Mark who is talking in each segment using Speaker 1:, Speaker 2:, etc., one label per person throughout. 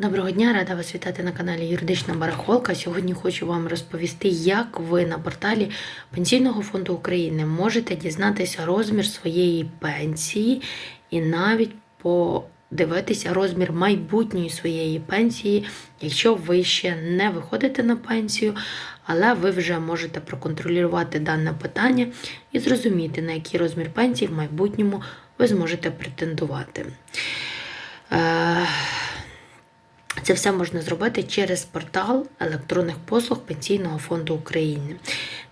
Speaker 1: Доброго дня, рада вас вітати на каналі Юридична Барахолка. Сьогодні хочу вам розповісти, як ви на порталі Пенсійного фонду України можете дізнатися розмір своєї пенсії і навіть подивитися розмір майбутньої своєї пенсії, якщо ви ще не виходите на пенсію, але ви вже можете проконтролювати дане питання і зрозуміти, на який розмір пенсії в майбутньому ви зможете претендувати. Е, це все можна зробити через портал електронних послуг Пенсійного фонду України.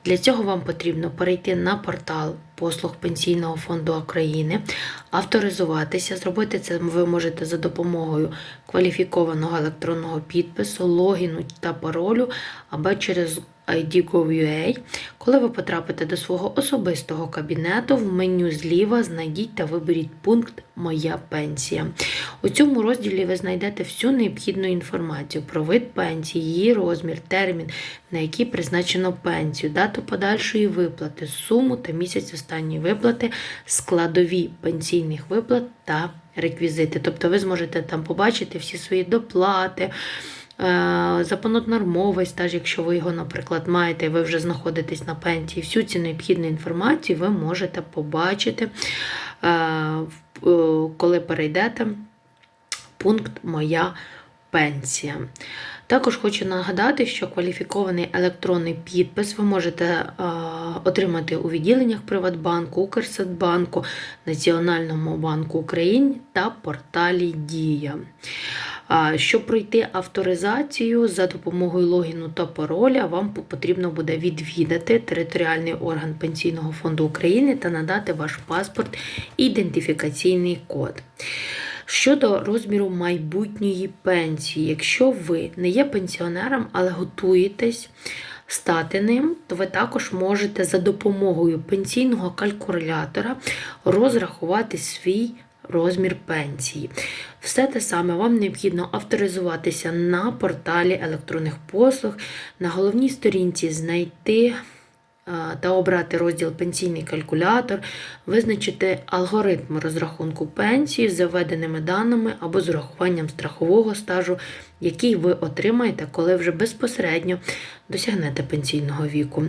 Speaker 1: Для цього вам потрібно перейти на портал послуг Пенсійного фонду України, авторизуватися. Зробити це ви можете за допомогою кваліфікованого електронного підпису, логіну та паролю або через ID.gov.ua. Коли ви потрапите до свого особистого кабінету, в меню зліва знайдіть та виберіть пункт Моя пенсія. У цьому розділі ви знайдете всю необхідну інформацію про вид пенсії, її розмір, термін, на який призначено пенсію, дату подальшої виплати, суму та місяць останньої виплати, складові пенсійних виплат та реквізити. Тобто ви зможете там побачити всі свої доплати. Е, Запонотнормовий стаж, якщо ви його, наприклад, маєте, і ви вже знаходитесь на пенсії, всю цю необхідну інформацію ви можете побачити, е, е, коли перейдете пункт Моя пенсія. Також хочу нагадати, що кваліфікований електронний підпис ви можете отримати у відділеннях Приватбанку, Укрсадбанку, Національному банку України та порталі Дія. Щоб пройти авторизацію за допомогою логіну та пароля, вам потрібно буде відвідати територіальний орган Пенсійного фонду України та надати ваш паспорт ідентифікаційний код. Щодо розміру майбутньої пенсії, якщо ви не є пенсіонером, але готуєтесь стати ним, то ви також можете за допомогою пенсійного калькулятора розрахувати свій розмір пенсії. Все те саме вам необхідно авторизуватися на порталі електронних послуг, на головній сторінці знайти та обрати розділ Пенсійний калькулятор, визначити алгоритм розрахунку пенсії з заведеними даними або з урахуванням страхового стажу, який ви отримаєте, коли вже безпосередньо досягнете пенсійного віку.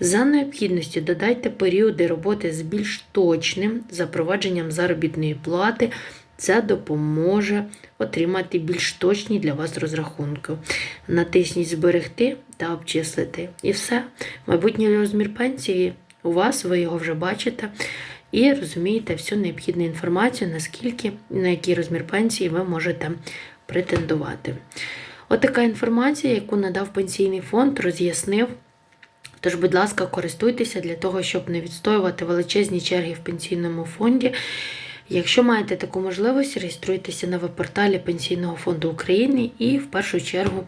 Speaker 1: За необхідністю додайте періоди роботи з більш точним запровадженням заробітної плати. Це допоможе отримати більш точні для вас розрахунки. Натисніть Зберегти та обчислити. І все. Майбутній розмір пенсії у вас, ви його вже бачите. І розумієте всю необхідну інформацію, наскільки і на який розмір пенсії ви можете претендувати. От така інформація, яку надав пенсійний фонд, роз'яснив. Тож, будь ласка, користуйтеся для того, щоб не відстоювати величезні черги в пенсійному фонді. Якщо маєте таку можливість, реєструйтеся на веб-порталі Пенсійного фонду України і в першу чергу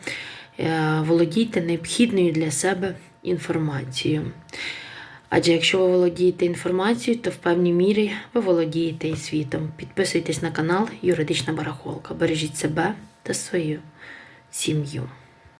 Speaker 1: е, володійте необхідною для себе інформацією. Адже якщо ви володієте інформацією, то в певній мірі ви володієте і світом. Підписуйтесь на канал Юридична Барахолка. Бережіть себе та свою сім'ю.